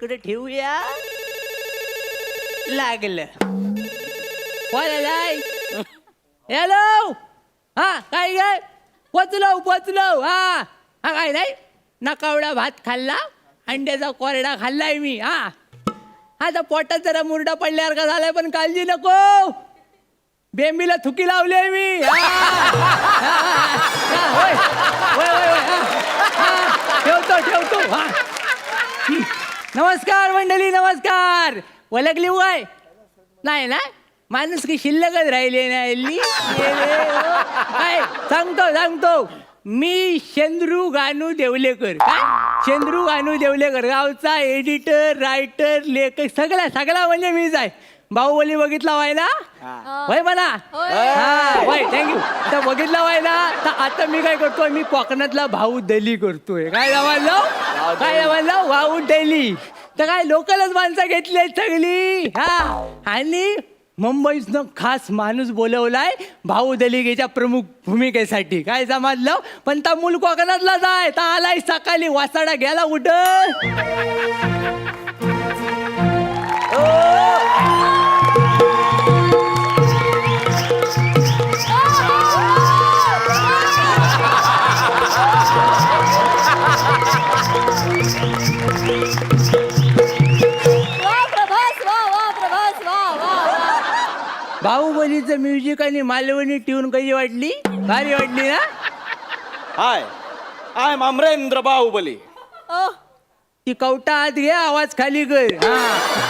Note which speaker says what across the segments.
Speaker 1: इकडे ठेवूया. लागलं. कोण हॅलो. हा काय काय पोचलो पोचलो. हा. हा काय नाही नकावडा भात खाल्ला अंड्याचा कोरडा खाल्लाय मी. हा. आता पोटात जरा मुरडा पडल्यावर का झालाय पण काळजी नको. बेंबीला थुकी लावली मी. हा. हा, हा, होय. होय, होय, होय, हा. हा, ठेवतो ठेवतो. हा. नमस्कार मंडळी नमस्कार. ओळखली वय नाही ना? माणूस की शिल्लकच राहिले ना हो. सांगतो सांगतो. मी चंद्रू गानू देवलेकर. काय? चंद्रू गानू देवलेकर. गावचा एडिटर रायटर लेखक सगळा सगळा म्हणजे मीच आहे. बाहुबली बघितला वाय ना होय म्हणा हा होय थँक्यू तर बघितला वाय ना तर आता मी काय करतोय मी कोकणातला भाऊ दली करतोय. काय जमालो काय जमालो भाऊ दली तर काय लोकलच माणसं घेतली सगळी. हा. आणि मुंबईतनं खास माणूस बोलवलाय भाऊ दलिगेच्या प्रमुख भूमिकेसाठी. काय समजलं? पण त्या मूल कोकणातला जाय तर आलाय सकाळी वासाडा गेला कुठं बाहुबलीचं म्युझिक आणि मालवणी ट्यून कशी वाटली? भारी वाटली ना?
Speaker 2: Hi I am Amarendra Baahubali.
Speaker 3: ओ
Speaker 1: ती कवटा आत घे आवाज खाली कर. हा.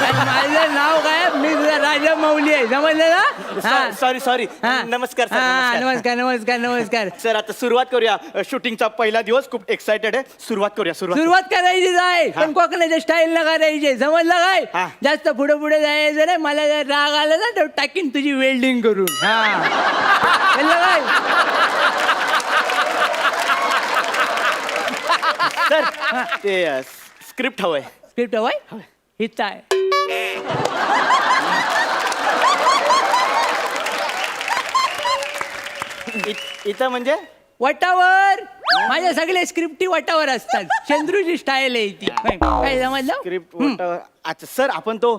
Speaker 1: आणि माझं नाव काय? मी तुझा राजा मौली आहे. समजलं ना? हा.
Speaker 2: सॉरी सॉरी
Speaker 1: हा.
Speaker 2: नमस्कार सर
Speaker 1: हा,
Speaker 2: नमस्कार.
Speaker 1: नमस्कार नमस्कार नमस्कार.
Speaker 2: सर आता सुरुवात करूया. शूटिंगचा पहिला दिवस खूप एक्साइटेड आहे. सुरुवात करूया सुरुवात
Speaker 1: सुरुवात करायची आहे पण कोकणाच्या स्टाईल न करायची. समजलं काय. जास्त पुढे पुढे जायचं नाही. मला जर राग आला ना तर टाकीन तुझी वेल्डिंग करून. हा. काय?
Speaker 2: सर ते स्क्रिप्ट हवंय.
Speaker 1: स्क्रिप्ट हवाय? हित आहे
Speaker 2: इ- इथं म्हणजे?
Speaker 1: वटावर. माझ्या सगळे स्क्रिप्टी वटावर असतात. चंद्रूची स्टाईल आहे ती. काय- काय समजलं?
Speaker 2: स्क्रिप्ट अच्छा सर आपण तो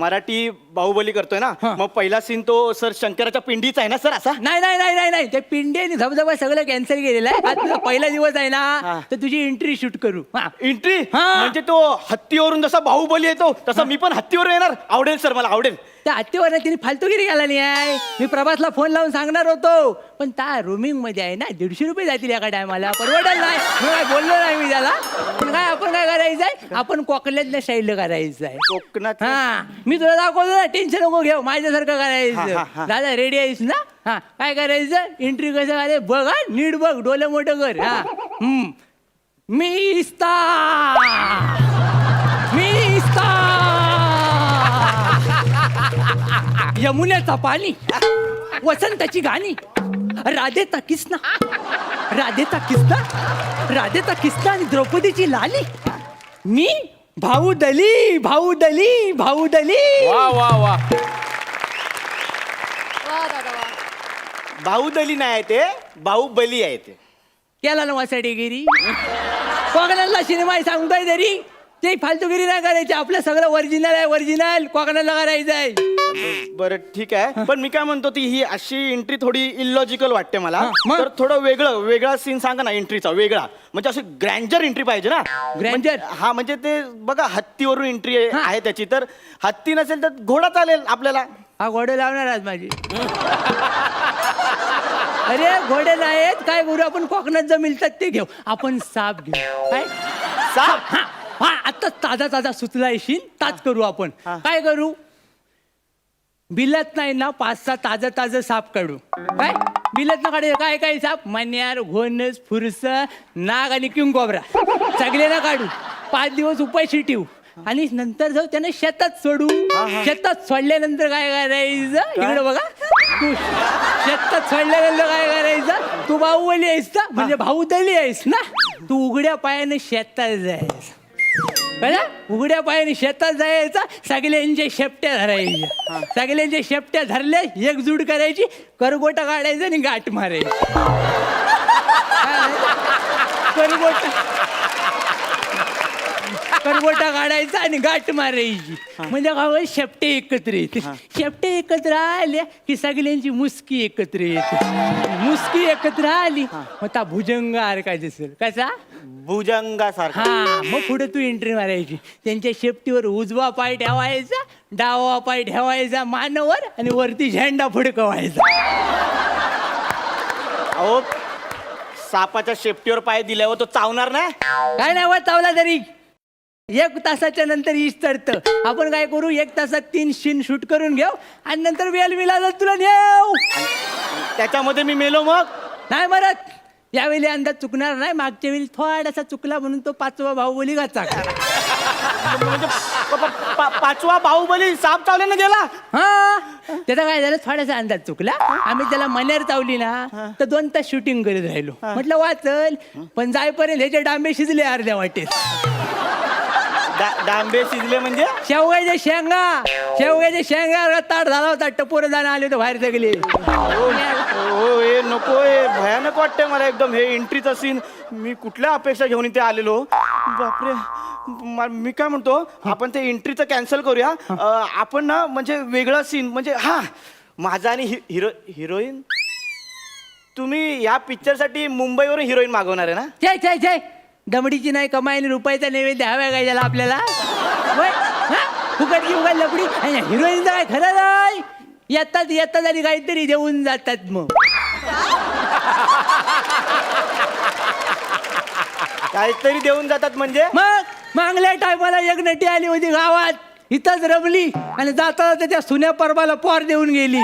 Speaker 2: मराठी बाहुबली करतोय ना
Speaker 1: हा.
Speaker 2: मग पहिला सीन तो सर शंकराच्या पिंडीचा आहे ना सर असा?
Speaker 1: नाही नाही नाही नाही नाही. ते पिंडे आणि धबधबा सगळं कॅन्सल केलेलं आहे. आज तुझा पहिला दिवस आहे
Speaker 2: हा.
Speaker 1: ना तर तुझी एंट्री शूट करू. हा.
Speaker 2: एंट्री
Speaker 1: हा.
Speaker 2: म्हणजे तो हत्तीवरून जसा बाहुबली येतो तसा मी पण हत्तीवर येणार. आवडेल सर मला आवडेल.
Speaker 1: त्या हत्तीवर तिने फालतूगिरी घाला नाही आहे. मी प्रभासला फोन लावून सांगणार होतो. पण त्या रोमिंगमध्ये आहे ना दीडशे रुपये जातील एका टायमाला परवडेल नाही. मी काय बोललो नाही मी त्याला. पण काय आपण काय करायचंय आपण कोकणातल्या स्टाईल करायचं. आहे
Speaker 2: कोकणात
Speaker 1: हा मी तुला दाखवतो ना टेन्शन नको घेऊ माझ्यासारखं करायचं. दादा रेडी आहेस ना? हा काय करायचं? एंट्री कसं करायचं बघ हा नीट बघ डोलं मोठं कर. हा. हम्म. मी इस्ता. मी इस्ता. यमुनेचा पाणी वसंताची गाणी राधेचा किसना. राधेचा किसना. राधेचा किसना आणि द्रौपदीची लाली. मी भाऊ दली भाऊ दली भाऊ दली
Speaker 2: वा. वा वा
Speaker 3: वा दादा वा.
Speaker 2: बाहुदली नाही आहे ते बाहुबली आहे ते.
Speaker 1: केला ना वासाडेगिरी कोकणातला सिनेमा सांगतोय तरी. ते फालतूगिरी नाही करायची. आपलं सगळं ओरिजिनल आहे ओरिजिनल कोकणाला करायचं आहे.
Speaker 2: बरं ठीक आहे. पण मी काय म्हणतो ती ही अशी एंट्री थोडी इलॉजिकल वाटते मला.
Speaker 1: मग?
Speaker 2: तर थोडं वेगळं वेगळा सीन सांगा ना एंट्रीचा वेगळा. म्हणजे अशी ग्रँजर एंट्री पाहिजे ना.
Speaker 1: Grandeur?
Speaker 2: म्हणजे- हा म्हणजे ते बघा हत्तीवरून एंट्री. आहे त्याची. तर हत्ती नसेल तर घोडा चालेल आपल्याला.
Speaker 1: हा घोडे लावणार आज माझी. अरे घोडे नाहीत. काय करू आपण कोकणात जर मिळतात ते घेऊ. आपण साप घेऊ. काय?
Speaker 2: साप?
Speaker 1: हा आता ताजा ताजा सुचला येशील ताच करू आपण.
Speaker 2: हा.
Speaker 1: काय करू? बिलात नाही ना पाच सहा ताजं ताजं साप काढू. काय? बिलात ना काढायचं काय काय साप? मन्यार घोणस फुरस नाग आणि किंगोबरा सगळे ना काढू. पाच दिवस उपाशी ठेवू आणि नंतर जाऊ त्याने शेतात सोडू. शेतात सोडल्यानंतर काय करायचं? इकडे बघा. तू शेतात सोडल्यानंतर काय करायचं? तू बाहुबली आहेस ना? म्हणजे भाऊ दली आहेस ना? तू उघड्या पायाने शेतात जायस कळलं उघड्या पायाने शेतात जायचं सगळ्यांच्या शेपट्या धरायच्या सगळ्यांच्या शेपट्या धरल्या एकजूट करायची करगोटा काढायचं आणि गाठ मारायची? करगोटा. करबोटा काढायचा आणि गाठ मारायची. म्हणजे गावात शेपटे एकत्र येते. शेपटे एकत्र आल्या की सगळ्यांची मुसकी एकत्र येते. मुसकी एकत्र आली मग त्या भुजंग आर काय दिसेल? कसा?
Speaker 2: भुजंगासारखा.
Speaker 1: हा मग पुढे तू एंट्री मारायची. त्यांच्या शेपटीवर उजवा पाय ठेवायचा डावा पाय ठेवायचा मानवर आणि वरती झेंडा फडकवायचा.
Speaker 2: अहो सापाच्या शेपटीवर पाय दिल्यावर तो चावणार नाही
Speaker 1: काय नाही होत चावला तरी. एक तासाच्या नंतर ईस चढतं. आपण काय करू? एक तासात तीन शीन शूट करून घेऊ आणि नंतर वेल मिळाला तुला नेऊ.
Speaker 2: त्याच्यामध्ये मी मेलो मग?
Speaker 1: नाही मरत. यावेळी अंदाज चुकणार नाही. मागच्या वेळी थोडासा चुकला म्हणून तो पाचवा
Speaker 2: म्हणजे प- प- पा- पाचवा बाहुबली साप चावल्यानं गेला?
Speaker 1: हा. त्याचा काय झालं? थोडासा अंदाज चुकला. आम्ही त्याला मनेर चावली ना तर दोन तास शूटिंग करीत राहिलो. म्हटलं वाचल. पण जायपर्यंत ह्याचे डांबे शिजले अर्ध्या वाटेत.
Speaker 2: डांबे शिजले म्हणजे?
Speaker 1: शेवगाच्या शेंगा शेवगाच्या शेंगा ताट झाला होता टपोर जाणं आले होते बाहेर सगळे.
Speaker 2: हो हे नको हे भयानक वाटतंय मला एकदम. हे एंट्रीचा सीन मी कुठल्या अपेक्षा घेऊन इथे आलेलो? बापरे म- मी काय म्हणतो आपण ते एंट्रीचं कॅन्सल करूया. अं, आपण ना म्हणजे वेगळा सीन म्हणजे हा माझा आणि हि- हिरो हिरोईन? तुम्ही या पिक्चरसाठी मुंबईवरून हिरोईन मागवणार आहे ना?
Speaker 1: जय जय जय दमडीची नाही कमाईने रुपयाचा नैवेद्य हव्या काय त्याला आपल्याला? हा? फुकटची उगाच लपडी. हिरोईन काय खरं नाही? येतात येतात आणि काहीतरी देऊन जातात मग.
Speaker 2: काहीतरी देऊन जातात म्हणजे?
Speaker 1: मग? मागल्या टायमाला एक नटी आली होती गावात. इथंच रमली आणि जाता जाता त्या सुन्या परबाला पोर देऊन गेली.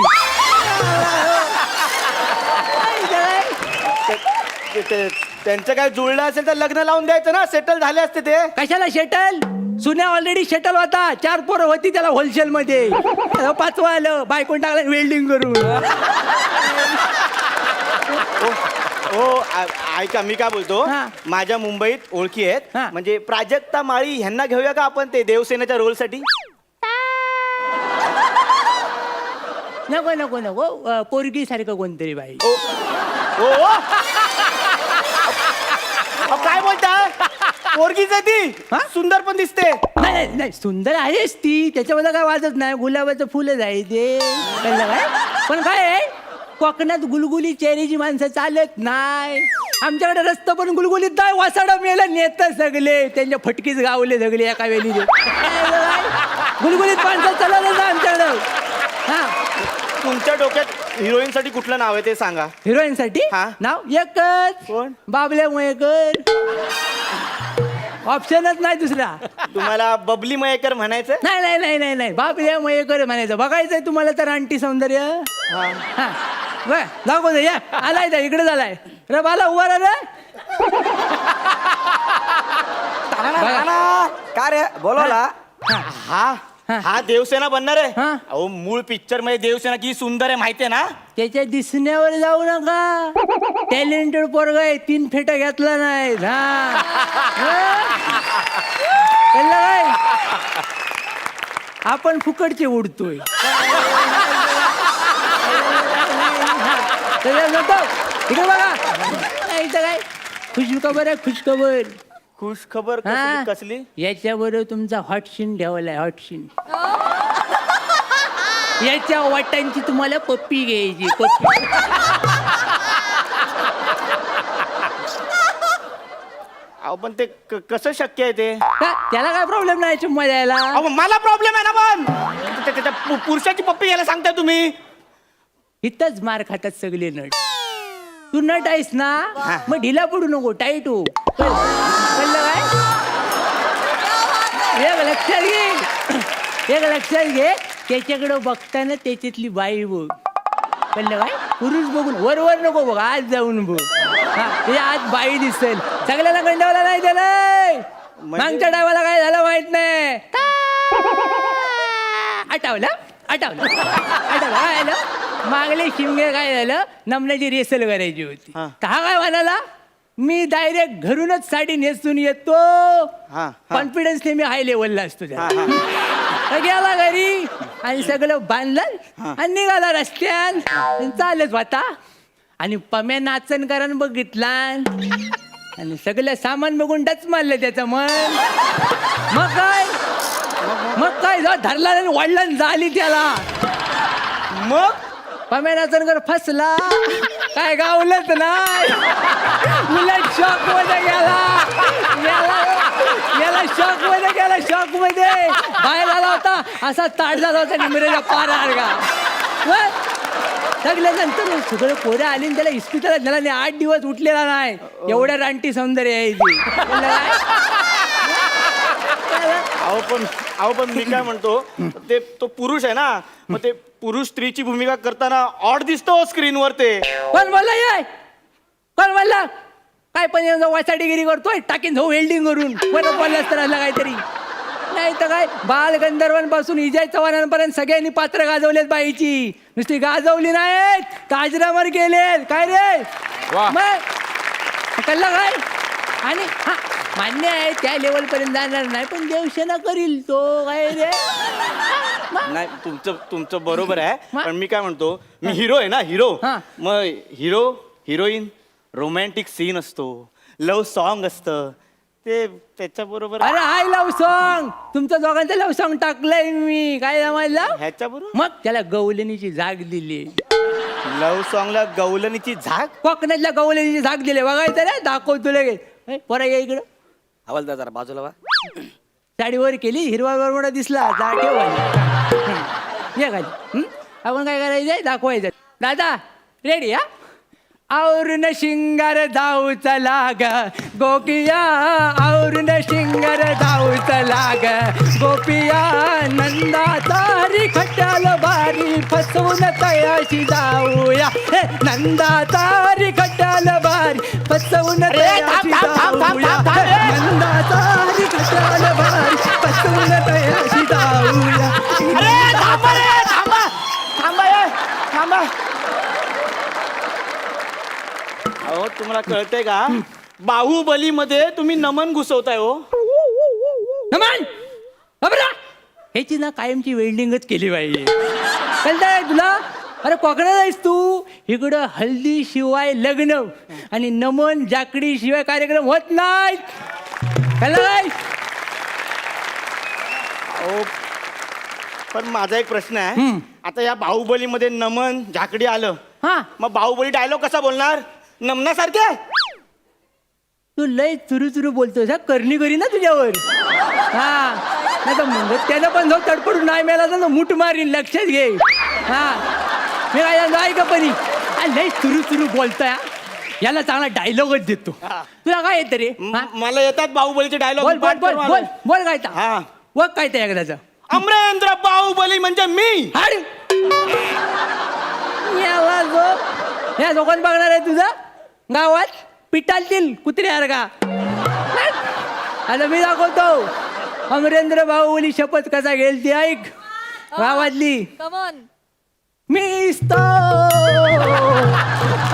Speaker 2: ते- ते- त्यांचं काय जुळलं असेल तर लग्न लावून द्यायचं ना? सेटल झाले असते ते.
Speaker 1: कशाला शेटल सुन्या ऑलरेडी शेटल होता. चार पोरं होती त्याला होलसेल मध्ये. पाचवं आलं. बायकोन टाकलं वेल्डिंग करून.
Speaker 2: हो आ- ऐका मी काय बोलतो?
Speaker 1: हा.
Speaker 2: माझ्या मुंबईत ओळखी आहेत.
Speaker 1: हा.
Speaker 2: म्हणजे प्राजक्ता माळी ह्यांना घेऊया का आपण ते देवसेनेच्या रोलसाठी
Speaker 1: नको नको नको. पोरगी सारखं कोणतरी बाई.
Speaker 2: ओ ओ ओ. काय? पोरगीच आहे ती.
Speaker 1: हा?
Speaker 2: सुंदर पण दिसते.
Speaker 1: नाही नाही नाही सुंदर आहेच ती. त्याच्यामध्ये काय वाजत नाही. गुलाबाचं फुलच आहे ते कळलं काय? पण काय आहे? कोकणात गुलगुली चेहऱ्याची माणसं चालत नाही. आमच्याकडे रस्ता पण गुलगुलीत नाही. वासाडा मेला नेत सगळे. त्यांच्या फटकीच गावले सगळे एका वेळी? गुलगुलीत माणसं चालत नाही आमच्याकडं. हा.
Speaker 2: तुमच्या डोक्यात हिरोईन साठी कुठलं नाव आहे ते सांगा.
Speaker 1: हिरोईन साठी
Speaker 2: हा.
Speaker 1: नाव एकच.
Speaker 2: कोण?
Speaker 1: बाबल्या मयेकर. ऑप्शनच नाही दुसरा.
Speaker 2: तुम्हाला बबली मयेकर म्हणायचं
Speaker 1: नाही नाही नाही नाही नाही. बाबल्या मयेकर म्हणायचं. बघायचंय तुम्हाला तर आणटी सौंदर्य. हा. बर दाखव दे, या. आलाय त्या इकडे झालाय. रे बाला उभा राहा रे.
Speaker 2: का रे? बोलवला?
Speaker 1: हा.
Speaker 2: हा. हा देवसेना बनणार आहे?
Speaker 1: हा.
Speaker 2: अहो मूळ पिक्चरमध्ये देवसेना किती सुंदर आहे माहितीये ना?
Speaker 1: त्याच्या दिसण्यावर जाऊ नका. टॅलेंटेड पोरग आहे तीन फेटा घेतला नाही हा. हा? कळलं काय? आपण फुकटचे उडतोय. नको. इकडे बघा. नाही इथं काय? खुशखबर आहे खुशखबर.
Speaker 2: खुश खबर
Speaker 1: हा.
Speaker 2: कसली कसली?
Speaker 1: याच्याबरोबर तुमचा हॉट सीन ठेवलाय हॉट सीन याच्या वाटांची तुम्हाला पप्पी घ्यायची पप्पी.
Speaker 2: अहो पण ते क- कसं शक्य आहे ते?
Speaker 1: त्याला काय प्रॉब्लेम नाही चुम्मा द्यायला
Speaker 2: अहो मला प्रॉब्लेम आहे ना पण! त्या- त्या- त्या पु- पुरुषाची पप्पी घ्यायला सांगताय तुम्ही?
Speaker 1: इथंच मार खातात सगळे नट. तू नट आहेस ना? मग ढिला पडू नको टाईट हो. काय एक लक्षात घे. एक लक्षात घे. त्याच्याकडं बघताना त्याच्यातली बाई बघ. कळलं काय? पुरुष बघून वर वर नको बघ आज जाऊन बघ. हा आज बाई दिसेल. सगळ्याला गंडावला नाही त्याला मागच्या डावाला काय झालं माहीत नाही. आटावलं आटावलं आटावलं काय झालं मागले शिमगे काय झालं? नमण्याची रेसल करायची होती.
Speaker 2: हा.
Speaker 1: तर हा काय म्हणाला? मी डायरेक्ट घरूनच साडी नेसून येतो.
Speaker 2: हा, हा.
Speaker 1: कॉन्फिडन्सने मी हाय लेवलला असतो. तर गेला घरी आणि सगळं बांधलं आणि निघाला रस्त्यान आणि चालत होता. आणि पम्या नाचन करण बघितला. आणि सगळं सामान बघून डच मारलं त्याचं मन. मग काय? मग काय जा धरला आणि वाढला आणि झाली त्याला.
Speaker 2: मग?
Speaker 1: पमेनाचनकर फसला. काय गावलंच नाही. उलट शॉकमध्ये गेला. याला याला शॉकमध्ये गेला शॉकमध्ये. बाहेर आला होता. असा ताट झाला होता निमरेला पार का सगळ्यानंतर सगळं पोरं आली आणि त्याला इस्पितळात झाला नाही. आठ दिवस उठलेला नाही. एवढ्या रानटी सौंदर्य आहे ती.
Speaker 2: अहो पण अहो पण मी काय म्हणतो ते तो पुरुष आहे ना मग ते पुरुष स्त्रीची भूमिका करताना ऑड दिसतो स्क्रीनवर ते.
Speaker 1: कोण बोलला ये कोण बोलला? काय पण वाचाडीगिरी करतोय टाकीन जाऊ वेल्डिंग करून कोण बोललास तर आलं काहीतरी? नाही तर काय बाल गंधर्वांपासून इजय चव्हाणांपर्यंत सगळ्यांनी पात्र गाजवलेत बाईची. नुसती गाजवली नाहीत काजरामर गेलेत. काय रे?
Speaker 2: वा.
Speaker 1: मग? कळलं काय? आणि हा मान्य आहे त्या लेवल पर्यंत जाणार नाही पण देवसेना करील तो काय रे?
Speaker 2: नाही तुमचं तुमचं बरोबर आहे पण मी काय म्हणतो मी हिरो आहे ना हिरो
Speaker 1: हा.
Speaker 2: मग हिरो हिरोईन रोमॅन्टिक सीन असतो लव्ह सॉन्ग असतं ते त्याच्या बरोबर
Speaker 1: अरे हाय लव सॉंग तुमचं दोघांचं लव सॉंग टाकलंय मी काय जमायला?
Speaker 2: ह्याच्या बरोबर?
Speaker 1: मग त्याला गवलनीची जाग दिली.
Speaker 2: लव्ह सॉंगला गवलनीची झाक
Speaker 1: कोकणातल्या गवलनीची जाग दिली बघायचं रे दाखवतो लगेच. ए, पोरा या इकडं.
Speaker 4: हवालदार जरा बाजूला वा.
Speaker 1: साडीवर केली हिरवा बरमोडा दिसला जा ठेव ये खाली. हं? आपण काय करायचंय? दाखवायचं दादा रेडी हा? औरून शिंगार जाऊ चला ग गोपिया औरून शिंगार जाऊ चला ग गोपिया नंदा तारी खट्याल बारी फसवून तयाशी जाऊया. हे नंदा तारी खट्याल बारी फसवून तयाशी जाऊया. नंदा तारी खट्याल बारी फसवून तयाशी जाऊया.
Speaker 2: अरे थांबा रे थांबा थांबा ये, थांबा. अहो तुम्हाला कळतंय का? बाहुबली मध्ये तुम्ही नमन घुसवताय हो.
Speaker 1: नमन? ह्याची ना कायमची वेल्डिंगच केली पाहिजे कळतंय तुला? अरे कोकणात आहेस तू? इकडं हल्दी शिवाय लग्न आणि नमन जाकडी शिवाय कार्यक्रम होत काय?
Speaker 2: अहो पण माझा एक प्रश्न आहे.
Speaker 1: हम्म.
Speaker 2: आता या बाहुबलीमध्ये नमन झाकडी आलं.
Speaker 1: हा.
Speaker 2: मग बाहुबली डायलॉग कसा बोलणार? नमनासारखे?
Speaker 1: तू लय चुरू चुरू बोलतोस हा? करणी करी ना तुझ्यावर. हा. नाही तर त्यानं पण जाऊ तडपडून नाही मिळाला तर मूठ मारीन लक्षात घे. हा. मी काय सांगतो, ऐका परी? हा, लय चुरू चुरू बोलतोय हा. याला चांगला डायलॉगच देतो.
Speaker 2: हा.
Speaker 1: तुला काय येतं रे हा?
Speaker 2: म- मला येतात बाहुबलीचे डायलॉग
Speaker 1: बोल बोल बोल बोल. बोल काय
Speaker 2: हा.
Speaker 1: वग काय त्या एकदाचं?
Speaker 2: अमरेंद्र बाहुबली म्हणजे मी.
Speaker 1: हाड. याला जो. या दोघांना बघणार आहे तुझं? गावात पिटालतील कुत्र्यावर का आता मी दाखवतो. अमरेंद्र बाहुबली शपथ कसा घेईल ती ऐक. गावातली.
Speaker 3: कमॉन
Speaker 1: मी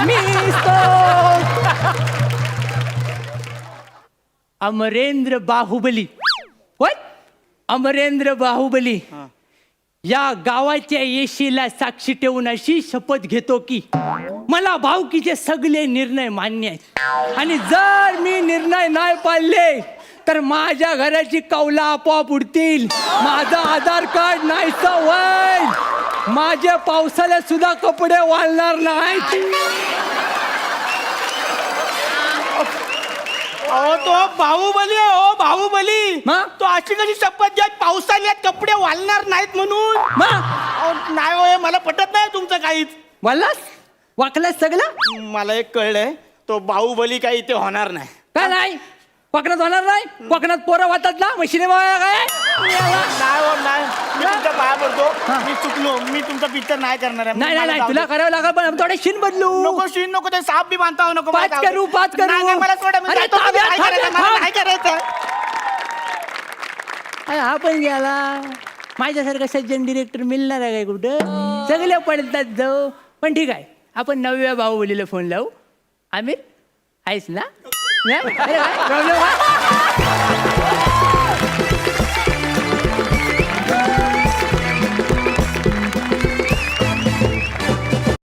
Speaker 1: मी अमरेंद्र बाहुबली कोण अमरेंद्र बाहुबली या गावाच्या येशीला साक्षी ठेवून अशी शपथ घेतो की मला भावकीचे सगळे निर्णय मान्य आहेत. आणि जर मी निर्णय नाही पाळले तर माझ्या घराची कौला आपोआप उडतील. माझं आधार कार्ड नाही होईल. माझ्या पावसाळ्यात सुद्धा कपडे वाळणार नाहीत.
Speaker 2: अहो तो बाहुबली आहे हो बाहुबली.
Speaker 1: मग?
Speaker 2: तो अशी कशी शपथ घ्या पावसाळ्यात कपडे वालणार नाहीत म्हणून.
Speaker 1: मग
Speaker 2: अहो, नाही हो मला पटत नाही तुमचं काहीच.
Speaker 1: वाटलास वाकलास सगळं?
Speaker 2: मला एक कळलंय तो बाहुबली काही इथे होणार नाही.
Speaker 1: काय नाही? कोकणात होणार नाही? कोकणात पोरं वाटतात ना? सिनेमा काय?
Speaker 2: नाही हो नाही मी तुमच्या पाया पडतो. मी चुकलो मी तुमचा पिक्चर नाही करणार आहे.
Speaker 1: नाही नाही
Speaker 2: मला
Speaker 1: नाही
Speaker 2: जाऊ
Speaker 1: तुला
Speaker 2: दे.
Speaker 1: करावं लागेल पण थोडे शिन बदलू
Speaker 2: नको शीन नको ते साप बी बांधता नको मला
Speaker 1: पाच
Speaker 2: जाऊ दे.
Speaker 1: करू, पाच करू.
Speaker 2: नाही, नाही, मला सोडा मी
Speaker 1: अरे
Speaker 2: जातो. मला
Speaker 1: थांब,
Speaker 2: नाही
Speaker 1: थांब,
Speaker 2: करायचं, मला
Speaker 1: थांब.
Speaker 2: नाही करायचं
Speaker 1: अरे हा पण गेला माझ्यासारखा सज्जन डिरेक्टर मिळणार आहे काय कुठं सगळे पडतात जाऊ पण ठीक आहे आपण नवव्या बाहुबलीला फोन लावू आमिर आहेस ना प्रॉब्लेम